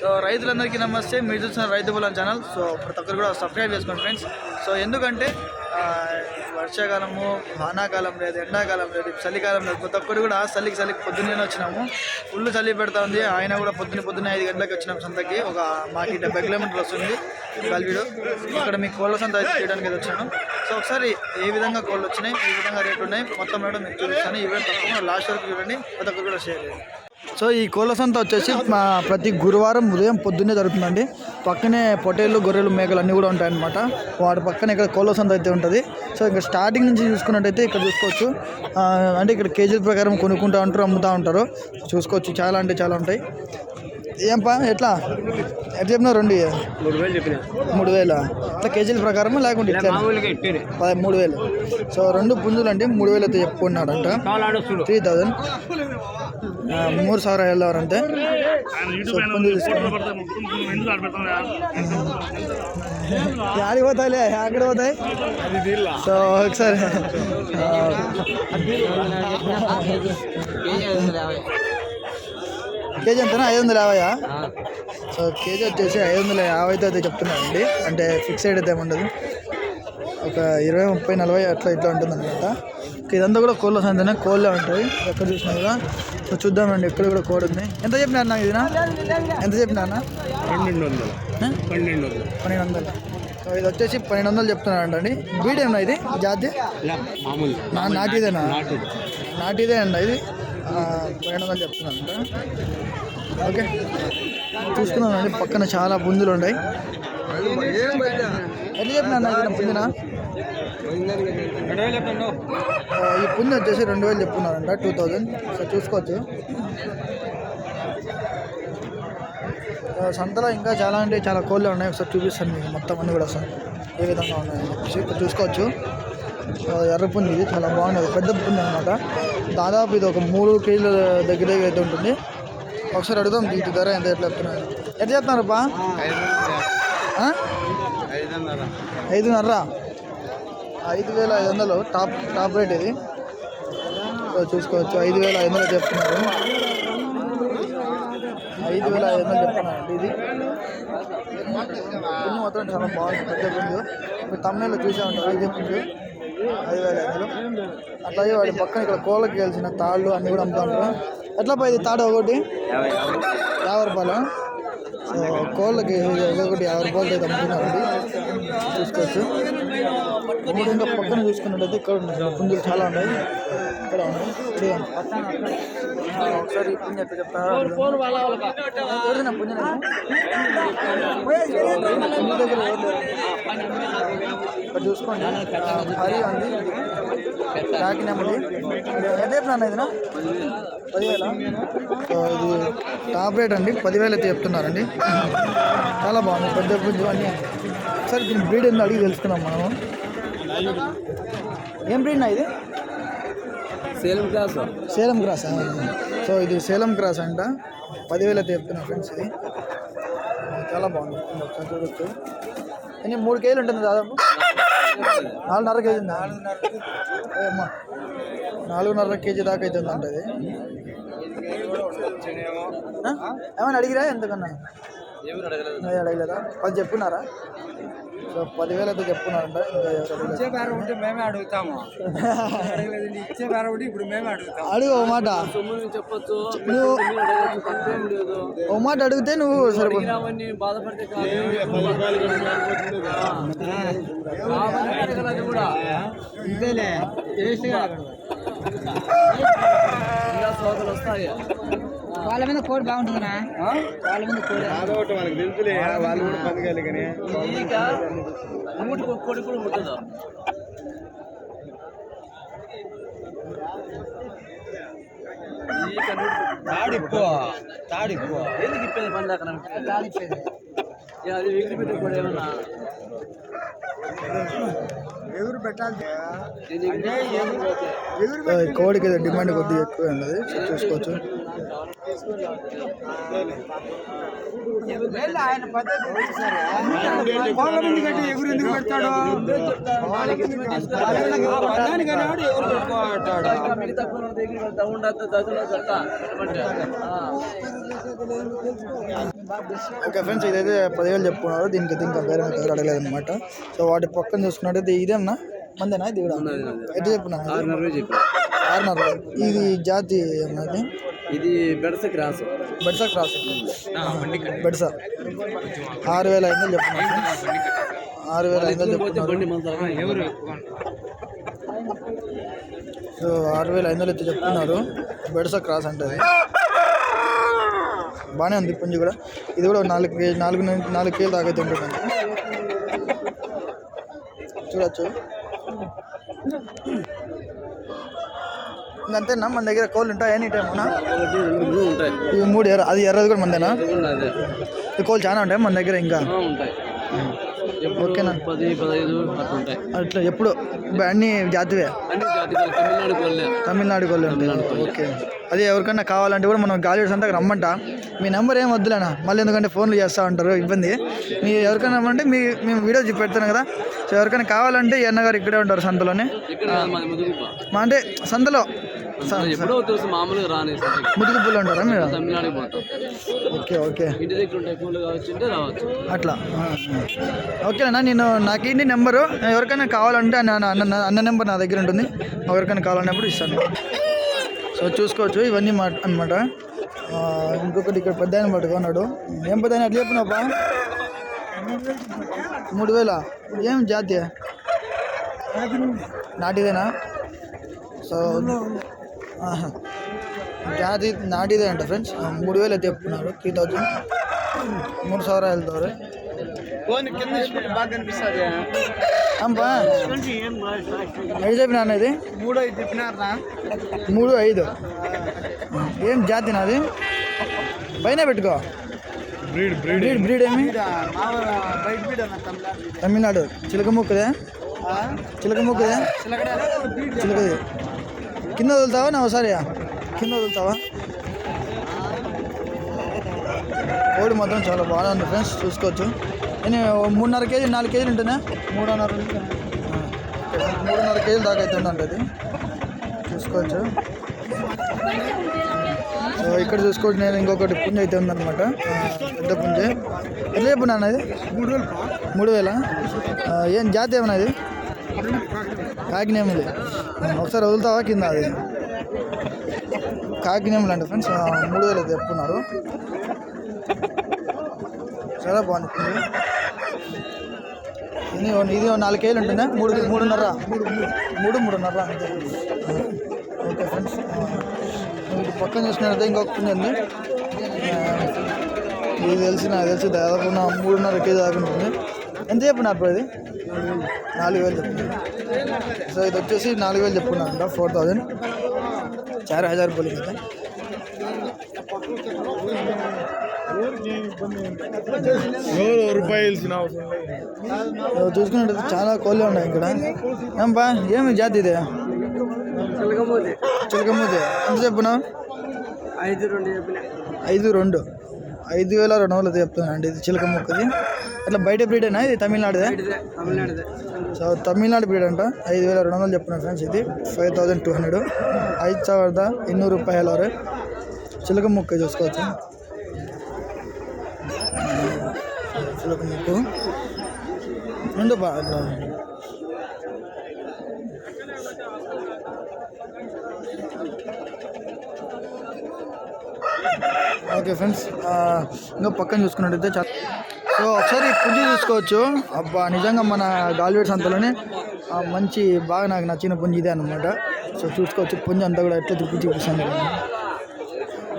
So రైతులందరికీ నమస్తే. మీరు చూసిన రైతు బలం ఛానల్. సో ప్రతి ఒక్కరు కూడా సబ్స్క్రైబ్ చేసుకోండి ఫ్రెండ్స్. సో ఎందుకంటే వర్షాకాలము వానాకాలం లేదు ఎండాకాలం లేదు చలికాలం లేదు. ప్రతి ఒక్కరు కూడా చలికి చలికి పొద్దున్నే వచ్చినాము. ఫుల్ చలి పెడతా ఉంది. ఆయన కూడా పొద్దున్న పొద్దున్న ఐదు గంటలకు వచ్చినాం సంతకి. ఒక మాకి డెబ్బై కిలోమీటర్లు వస్తుంది కలివిడు ఇక్కడ మీకు కోళ్ళ సంత అయితే చేయడానికి అయితే వచ్చాను. సో ఒకసారి ఏ విధంగా కోళ్ళు వచ్చినాయి ఏ విధంగా రేట్లు ఉన్నాయి మొత్తం మేడం మీకు చూపిస్తాను. ఈవెంట్ తప్పకుండా లాస్ట్ వరకు చూడండి. ప్రతి ఒక్కరు కూడా షేర్ చేయండి. సో ఈ కోళ్ళ సంత వచ్చేసి మా ప్రతి గురువారం ఉదయం పొద్దున్నే జరుగుతుందండి. పక్కనే పొటేళ్ళు గొర్రెలు మేకలు అన్నీ కూడా ఉంటాయన్నమాట. వాటి పక్కన ఇక్కడ కోళ్ళ సంత అయితే ఉంటుంది. సో ఇక్కడ స్టార్టింగ్ నుంచి చూసుకున్నట్టయితే ఇక్కడ చూసుకోవచ్చు. అంటే ఇక్కడ కేజీల ప్రకారం కొనుక్కుంటూ ఉంటారు అమ్ముతూ ఉంటారు. చూసుకోవచ్చు. చాలా అంటే చాలా ఉంటాయి. ఏం పా ఎట్లా? ఎట్లా చెప్పినా రెండు? మూడు వేలు చెప్పిన. మూడు వేల? ఇట్లా కేజీల ప్రకారం లేకుంటే ఇట్లా మూడు వేలు. సో రెండు పుంజులు అండి మూడు వేలు అయితే చెప్పుకున్నాడంట త్రీ థౌజండ్. మూడు ಸಾವಿರ వెళ్ళారంటే సో పుంజు తీసుకుని యాడికి పోతాయిలే అక్కడ పోతాయి సో ఒకసారి కేజీ ఎంతనా ఐదు వందల యాభైయా సో కేజీ వచ్చేసి ఐదు వందల యాభై అయితే చెప్తున్నానండి అంటే ఫిక్స్డ్ అయితే ఏమి ఉండదు ఒక ఇరవై ముప్పై నలభై అట్లా ఇట్లా ఉంటుంది అనమాట ఇదంతా కూడా కోళ్ళ సంతనే కోళ్ళే ఉంటాయి. ఎక్కడ చూసినా కూడా. సో చూద్దామండి ఇక్కడ కూడా కోడి ఉంది. ఎంత చెప్పినారు నాకు ఇదినా? ఎంత చెప్పినారా పన్నెండు వందలు. పన్నెండు వందలు. పన్నెండు వందలు. సో ఇది వచ్చేసి పన్నెండు వందలు చెప్తున్నారంటండి బీడ్ ఏమన్నా ఇది? జాతి? నాటిదేనా? నాటు. నాటిదే అండి ఇది. పన్నెండు వందలు చెప్తున్నారంట. ఓకే. చూసుకున్నానండి పక్కన చాలా పుంజులు ఉన్నాయి ఎట్లా చెప్పినా ఇది పుంజునా? ఈ పుంజు వచ్చేసి రెండు వేలు చెప్పున్నారంట టూ థౌజండ్ సో చూసుకోవచ్చు. సంతలో ఇంకా చాలా అంటే చాలా కోళ్ళే ఉన్నాయి ఒకసారి చూపిస్తాను మీకు. మొత్తం అన్ని కూడా అసలు ఏ విధంగా ఉన్నాయని చెప్పేసి ఇక్కడ చూసుకోవచ్చు. ఆ, ఎర్ర పుంజు ఇది చాలా బాగున్నది పెద్ద పుంజు అనమాట దాదాపు ఇది ఒక మూడు కేజీల దగ్గర దగ్గర అయితే ఉంటుంది. ఒకసారి అడుగుదాం దీని ధర ఎంత ఎట్లా చెప్తున్నారు. ఎట్లా చెప్తున్నారు బా ఐదున్నర. ఐదు వేల ఐదు వందలు టాప్ టాప్ రేట్ ఇది. సో చూసుకోవచ్చు ఐదు వేల ఐదు వందలు చెప్తున్నారు. ఐదు వేల ఐదు వందలు చెప్తున్నారండి ఇది. పుంజు మాత్రం చాలా బాగుంది పెద్ద పుంజు మీరు తమిళలో చూసే ఉంటారు ఇదే ఐదు వేల ఐదు వందలు. అట్లాగే వాడి పక్కన ఇక్కడ కోళ్ళకి కలిసిన తాళ్ళు అన్నీ కూడా అమ్ముతా ఉంటారు. ఎట్లా పోయి తాడు ఒకటి? యాభై రూపాయలు? సో కోళ్ళకి ఒకటి యాభై రూపాయలు అయితే అమ్ముతున్నారండి. చూసుకోవచ్చు. ఇంకా పక్కన చూసుకున్నట్టయితే ఇక్కడ ఉన్నాయి పుంజులు చాలా ఉన్నాయి. ఇక్కడ ఉన్నాయి. ఒకసారి పుంజు చెప్తారా? పుంజు. ఇక్కడ చూసుకోండి. హరి ఉంది కాకినామది ఎంత చెప్పినా ఇదినా? పదివేల? ఇది టాప్ రేట్ అండి. పదివేలు అయితే చెప్తున్నారండి. చాలా బాగుంది. పెద్ద పుంజు అన్నీ. ఒకసారి దీని బ్రీడ్ ఏందో అడిగి తెలుసుకున్నాం మనము. ఏం బ్రీడ్ నా ఇది? Salem class Salem cross so ఇది సేలం క్రాస్ అంట. పదివేలు అయితే చెప్తున్నా ఫ్రెండ్స్ ఇది. చాలా బాగుంది. ఒకసారి చూడొచ్చు. ఎన్ని? మూడు కేజీలు ఉంటుంది దాదాపు? నాలుగున్నర కేజీ ఉందా? నాలుగున్నర కేజీ దాకా అయితే ఉందంట ఇది? ఏమైనా అడిగిరా? ఎంతకన్నా అడగలేదా? పది చెప్పున్నారా? సో పదివేలు అయితే చెప్పున్నారంట. ఇచ్చే బేరం ఉంటే మేమే అడుగుతాము. అడగలేదు ఇచ్చే బేరం ఉంటే ఇప్పుడు మేమే అడుగుతాం అడుగు ఓ మాట. చెప్పొచ్చు. నువ్వు ఓ మాట అడిగితే నువ్వు సరిపోతుంది బాధపడితే కాదు. కూడా. ఇదేలే ఇలా సోదలు వస్తాయి. వాళ్ళ మీద కోడి బాగుంటుందినా వాళ్ళ మీద కోడి. వాళ్ళకి తెలుసులే. వాళ్ళు కూడా బతకాలి కానీ. కోడి కూడా ఉంటుందా తాడిపో తాడిపో ఎందుకు ఇప్పేది పండు అక్కడ? అది ఎగిరి పెట్టే కూడా ఏమన్నా? ఎవరు పెట్టాలి? కోడికి అయితే డిమాండ్ కొద్దిగా ఎక్కువ ఉన్నది. సో చూసుకోవచ్చు. ఆయన పద్ధతి కోళ్ళ ముందు కట్టి ఎగురు ఎందుకు పెడతాడు? ఓకే ఫ్రెండ్స్ ఇదైతే పదివేలు చెప్పుకున్నారు. దీనికి ఇంకా వేరే దగ్గర అడగలేదు అనమాట సో వాటి పక్కన చూసుకున్నట్టయితే ఇదేనా? మందేనా? ఇది కూడా? ఎట్లా చెప్పున్నా ఆరున్నర ఇది జాతి అన్నది ఇది బెడస క్రాస్. బెడ్సా క్రాస్. బెడ్సా. ఆరు వేల ఐదు వందలు చెప్తున్నారు. ఆరు వేల ఐదు వందలు చెప్తున్నారు. సో ఆరు వేల ఐదు వందలు అయితే చెప్తున్నారు. బెడ్సా క్రాస్ అంటే అది. బాగానే ఉంది పుంజి కూడా. ఇది కూడా నాలుగు కేజీ నాలుగు నుంచి నాలుగు కేజీలు దాకా అయితే ఉంటుంది. చూడొచ్చు. ఇంకంతేనా మన దగ్గర కోళ్ళు ఉంటాయి? ఎనీ టైం ఇవి మూడు ఎర్ర అది ఎర్రది కూడా మందేనా? ఈ కోళ్ళు చాలా ఉంటాయి మన దగ్గర ఇంకా? ఓకేనా? పది పదహైదు అట్లా ఎప్పుడు? అన్ని జాతివే? తమిళనాడు కోళ్ళే. ఓకే. అదే ఎవరికైనా కావాలంటే కూడా మనం గాలిడ్స్ అంతా రమ్మంట. మీ నెంబర్ ఏం వద్దులేనా? మళ్ళీ ఎందుకంటే ఫోన్లు చేస్తూ ఉంటారు ఇబ్బంది. మీ ఎవరికైనా రమ్మంటే మీ మేము వీడియో చూపి పెడతాను కదా. సో ఎవరికైనా కావాలంటే ఈ అన్నగారు ఇక్కడే ఉంటారు సంతలోనే. అంటే సంతలో. ఎప్పుడో తెలుసు మామూలుగా రాని ముదుగుపుల్లో ఉంటారా మీరు? తమిళనాడుకి పోతాం. Okay okay. ఇంటి దగ్గర ఉంటే కూలు కావచ్చు అంటే రావచ్చు. అట్లా. ఓకేనా నేను నాకు ఏంటి నెంబరు? ఎవరికైనా కావాలంటే అన్న అన్న నెంబర్ నా దగ్గర ఉంటుంది. ఎవరికైనా కావాలన్నప్పుడు ఇస్తాను. సో చూసుకోవచ్చు ఇవన్నీ మా అనమాట ఇంకొకటి ఇక్కడ పెద్ద ఆయన పట్టుకున్నాడు ఏం పెద్ద ఆయన ఎట్లా చెప్పినావా మూడు వేల? ఏం జాతి నాటిదేనా? సో జాతి నాటిదే అంట ఫ్రెండ్స్. మూడు వేలు అయితే చెప్తున్నారు. Three thousand. మూడు సవరాయలతో అంబా ఐదు చెప్పినా ఇది? మూడు ఐదు చెప్పినారా మూడు ఐదు. ఏం జాతి నాది? పైన పెట్టుకో. Breed breed. బ్రీడ్ ఏమి? తమిళనాడు. చిలక ముక్కదే? చిలక ముక్కదే? కింద వదులుతావా? నా ఒకసారి కింద వదులుతావా? కోడి మాత్రం చాలా బాగా ఉంది ఫ్రెండ్స్ చూసుకోవచ్చు. నేను మూడున్నర కేజీ నాలుగు కేజీలు ఉంటున్నా మూడున్నర మూడున్నర కేజీలు దాకా అయితే ఉందంట అది. చూసుకోవచ్చు. సో ఇక్కడ చూసుకోవచ్చు నేను ఇంకొకటి పుంజ అయితే ఉందన్నమాట. పెద్ద పుంజ. ఎట్లా చెప్పు నాన్న ఇది? మూడు వేలు మూడు వేల ఏం జాతి ఏమన్నా ఇది? కాకినేములు ఒకసారి వదులుతావా కింద అది? కాకినేములు అండి ఫ్రెండ్స్ మూడు వేలు అయితే చెప్పున్నారు చాలా బాగుంది ఇది ఇది నాలుగు కేజీలు ఉంటుందా? మూడు మూడున్నర. మూడు మూడున్నర అంతే. ఓకే ఫ్రెండ్స్ ఇటు పక్కన చూసినట్లయితే ఇంకొక ఉంది ఇది తెలిసి నాకు తెలిసి దాదాపు మూడున్నర కేజీ దాకా ఉంటుంది. ఎంత చెప్పినారు బ్రో ఇది నాలుగు వేలు చెప్తున్నారు సో ఇది వచ్చేసి నాలుగు వేలు చెప్పుకున్నారంట ఫోర్ థౌజండ్. చార్ హజార్ రూపాయలు చూసుకున్నట్టు చాలా కోళ్ళు ఉన్నాయి ఇక్కడ. ఏంపా ఏమి జాతి ఇది? చిలకపోతే చిలకమ్మది ఎంత చెప్పునా ఐదు రెండు ఐదు రెండు. ఐదు వేల రెండు వందలు చెప్తున్నాను ఇది చిలక ముక్కది అట్లా బయట బ్రీడేనా ఇది తమిళనాడుదే తమిళనాడుదే సో ತಮಿಳ್ನಾಡು ಬ್ರೀಡ್ ಅಂತ ಐದು ವೇಲ రెండు వందలు చెప్తున్నా ఫ్రెండ్స్ ఇది ఫైవ్ థౌజండ్ టూ హండ్రెడ్ ఐదు ಸಾವಿರದ ಇನ್ನೂರು రూపాయలు ಅವರೆ చిలక ముక్క చూసుకోవచ్చు చిలక ముక్కు రెండు బా అట్లా. ఓకే ఫ్రెండ్స్ ఇంకా పక్కన చూసుకున్నట్టయితే చాలా సో ఒకసారి పుంజి చూసుకోవచ్చు. అబ్బా నిజంగా మన గాలివేట్ సంతలోనే మంచి బాగా నాకు నచ్చిన పుంజు ఇదే అనమాట సో చూసుకోవచ్చు పుంజు అంతా కూడా ఎట్లా తిప్పి చూపిస్తాను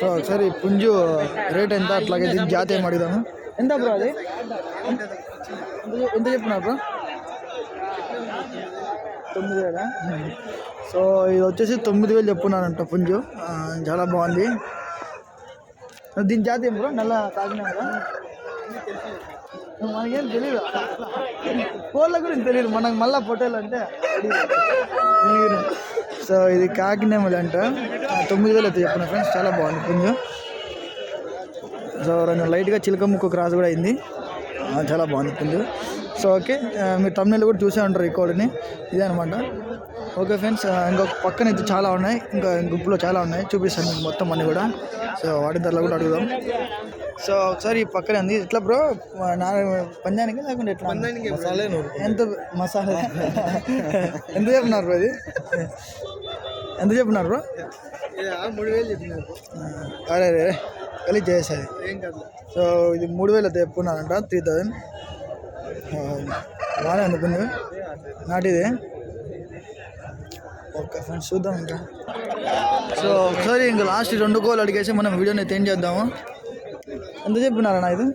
సో ఒకసారి పుంజు రేట్ ఎంత? అట్లాగే దీని జాతి ఏం అడుగుదాము. ఎంత బ్రో అది? ఎంత చెప్పినారు బ్రో? తొమ్మిది వేల? సో ఇది వచ్చేసి తొమ్మిది వేలు చెప్పున్నానంట పుంజు. చాలా బాగుంది. దీని జాతి ఏం బ్రో? నల్ల కాకినా మనకేం తెలియదు కోళ్ళ గురించి తెలియదు మనకు మళ్ళా పొట్టేలు అంటే సో ఇది కాకినేమలు అంట. తొమ్మిది వేలు అయితే చెప్పిన ఫ్రెండ్స్ చాలా బాగుంది పుంజు. సో రెండు లైట్గా చిలక ముక్కు క్రాస్ కూడా అయింది. చాలా బాగుంది పుంజు. సో ఓకే మీరు తమిళ కూడా చూసే ఉంటారు ఈ కోడిని ఇదే అనమాట ఓకే ఫ్రెండ్స్ ఇంకొక పక్కన అయితే చాలా ఉన్నాయి. ఇంకా గ్రూప్లో చాలా ఉన్నాయి. చూపిస్తాను మీకు మొత్తం అన్నీ కూడా. సో వాటి ధరలు కూడా అడుగుదాం. సో ఒకసారి ఈ పక్కన ఉంది ఎట్లా బ్రో? నా పంజానికి లేకుంటే ఎట్లా? ఎంత మసాలా? ఎంత చెప్పినారు బ్రో ఇది ఎంత చెప్పినారు బ్రో? మూడు వేలు చెప్పినారు అరే రే కలిసి చేసేది సో ఇది మూడు వేలు అయితే చెప్పుకున్నానంట త్రీ థౌజండ్ బాగానే అందుకుంది నాటిది. ఓకే ఫ్రెండ్స్ చూద్దాం ఇంకా. సో ఒకసారి ఇంకా లాస్ట్ రెండు కోళ్ళు అడిగేసి మనం వీడియోని అయితే ఏం చేద్దాము? ఎంత చెప్పినారన్నా ఇది?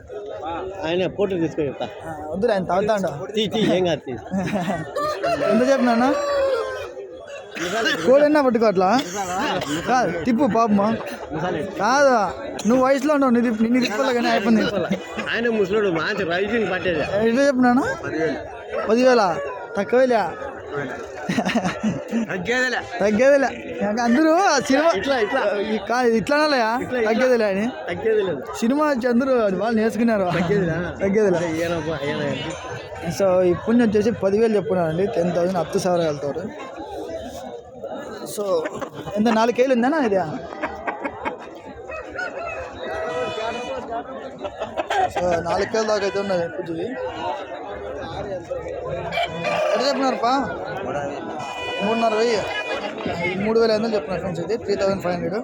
ఆయన ఫోటో తీసుకొని చెప్తా. ఆ, వద్దురా ఆయన తాగుతాండ? ఏం కాదు ఎంత చెప్పినా కోడి ఎన్నా పట్టుకో అట్లా కాదు తిప్పు పాపమ్మా కాదు? నువ్వు వయసులో ఉన్నావు నీ నిన్ను తిప్పాలి కానీ అయిపోయింది. ఆయన ముసలోడు మంచి రైజింగ్ పట్టేది. ఎట్లా చెప్పినాను పదివేల? తక్కువేలే. తగ్గేదిలే. అందరూ ఆ సినిమా ఇట్లా ఇట్లా. కాదు తగ్గేదిలే అని. సినిమా వచ్చి అందరూ అది వాళ్ళు నేర్చుకున్నారు. తగ్గేదిలే? సో ఈ పుణ్యం వచ్చేసి పదివేలు చెప్పున్నానండి టెన్ థౌసండ్ హత్తు సార్ వెళ్తారు సో ఎంత నాలుగు కేలు ఉందా ఇది? సో నాలుగు కేలు దాకా అయితే ఉన్నది పుజ్జుది ఎంత చెప్పినారు పా మూడున్నర వెయ్యి ఇది మూడు వేల ఐదు వందలు చెప్పినారు ఫ్రెండ్స్ ఇది త్రీ థౌసండ్ ఫైవ్ హండ్రెడ్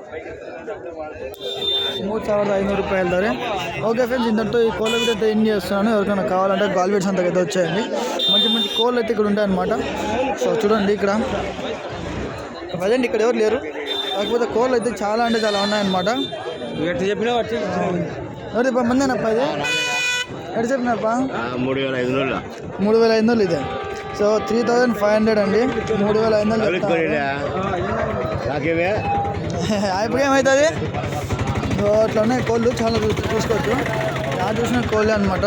మూడు ಸಾವಿರದ ఐనూరు రూపాయలు ధర ఓకే ఫ్రెండ్స్ ఇంతటితో ఈ కోళ్ళ వీడియో అయితే ఏం చేస్తున్నాను ఎవరికైనా కావాలంటే గాల్బెట్స్ అంతకు అయితే వచ్చాయండి మంచి మంచి కోళ్ళు అయితే ఇక్కడ ఉంటాయన్నమాట సో చూడండి ఇక్కడ ప్రజెంట్ ఇక్కడ ఎవరు లేరు కాకపోతే కోళ్ళు అయితే చాలా అంటే చాలా ఉన్నాయన్నమాట ఎట్లా చెప్పినా ఎవరి మంది అప్ప ఇది ఎటు చెప్పినారప్పా మూడు వేల ఐదు వందలు మూడు వేల ఐదు వందలు ఇది So three thousand five hundred అండి. మూడు వేల ఐదు వందలు ఇప్పుడు ఏమవుతుంది సో అట్లా ఉన్నాయి కోళ్ళు చాలా చూసుకోవచ్చు. నా చూసిన కోళ్ళే అనమాట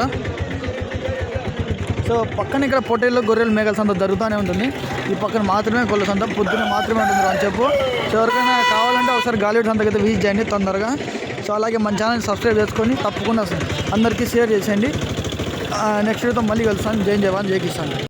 సో పక్కన ఇక్కడ పొట్టేళ్ళు గొర్రెలు మేకల సంత జరుగుతూనే ఉంటుంది. ఈ పక్కన మాత్రమే కోళ్ళ సంత పొద్దున్న మాత్రమే ఉంటుంది అని చెప్పు. సో ఎవరికైనా కావాలంటే ఒకసారి గాలివుడ్ అయితే విజిట్ చేయండి తొందరగా. సో అలాగే మన ఛానల్ సబ్స్క్రైబ్ చేసుకొని తప్పకుండా అందరికీ షేర్ చేసేయండి. నెక్స్ట్ వీడియోతో మళ్ళీ కలుస్తాను. జై జవాన్ జై కిసాన్.